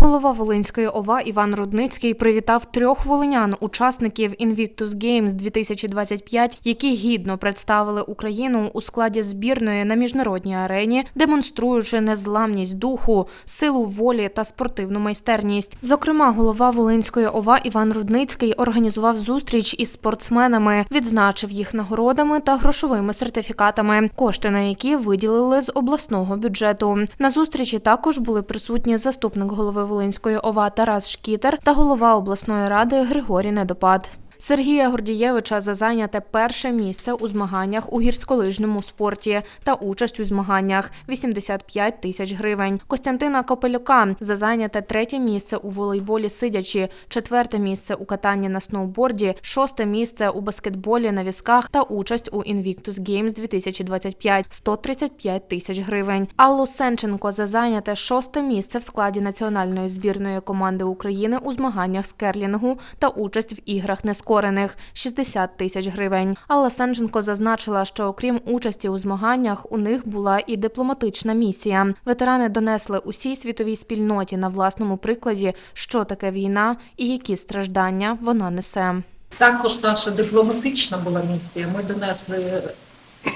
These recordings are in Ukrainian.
Голова Волинської ОВА Іван Рудницький привітав трьох волинян, учасників Invictus Games 2025, які гідно представили Україну у складі збірної на міжнародній арені, демонструючи незламність духу, силу волі та спортивну майстерність. Зокрема, голова Волинської ОВА Іван Рудницький організував зустріч із спортсменами, відзначив їх нагородами та грошовими сертифікатами, кошти на які виділили з обласного бюджету. На зустрічі також були присутні заступник голови Волинської ОВА Тарас Шкітер та голова обласної ради Григорій Недопад. Сергія Гордієвича за зайняте перше місце у змаганнях у гірськолижному спорті та участь у змаганнях 85 тисяч гривень. Костянтина Копелюка за зайняте третє місце у волейболі сидячи, четверте місце у катанні на сноуборді, шосте місце у баскетболі на візках та участь у Invictus Games 2025 – 135 тисяч гривень. Аллу Сенченко за зайняте шосте місце в складі національної збірної команди України у змаганнях з керлінгу та участь в іграх нескорених 60 тисяч гривень. Алла Сенченко зазначила, що окрім участі у змаганнях, у них була і дипломатична місія. Ветерани донесли усій світовій спільноті на власному прикладі, що таке війна і які страждання вона несе. Також наша дипломатична була місія. Ми донесли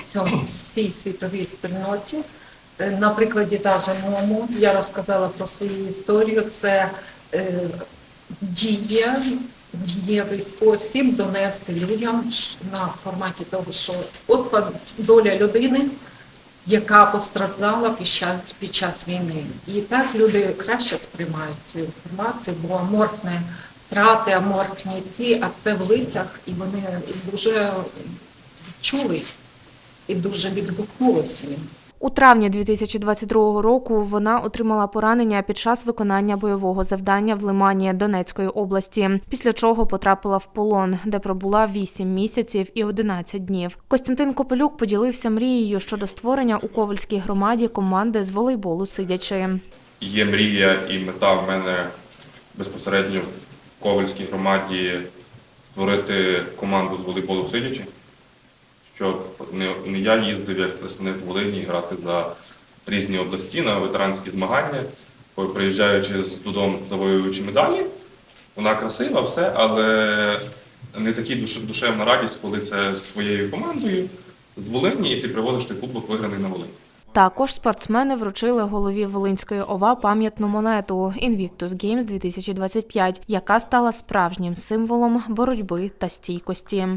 цьому всій світовій спільноті. Е, На прикладі даже МОМО я розказала про свою історію. Це е, дія, дієвий спосіб донести людям на форматі того, що от вам доля людини, яка постраждала під час, війни. І так люди краще сприймають цю інформацію, бо аморфне втрати, аморфні ці, а це в лицях, і вони дуже чули і дуже відгукнулося їм. У травні 2022 року вона отримала поранення під час виконання бойового завдання в Лимані Донецької області, після чого потрапила в полон, де пробула 8 місяців і 11 днів. Костянтин Копелюк поділився мрією щодо створення у Ковальській громаді команди з волейболу сидячи. Є мрія і мета в мене безпосередньо в Ковальській громаді створити команду з волейболу сидячи, щоб не, я їздив як представник Волині грати за різні області на ветеранські змагання, приїжджаючи з додому завоюючи медалі. Вона красива, все, але не душ, душевна радість, коли це своєю командою з Волині, і ти приводиш той кубок виграний на Волині. Також спортсмени вручили голові Волинської ОВА пам'ятну монету Invictus Games 2025, яка стала справжнім символом боротьби та стійкості.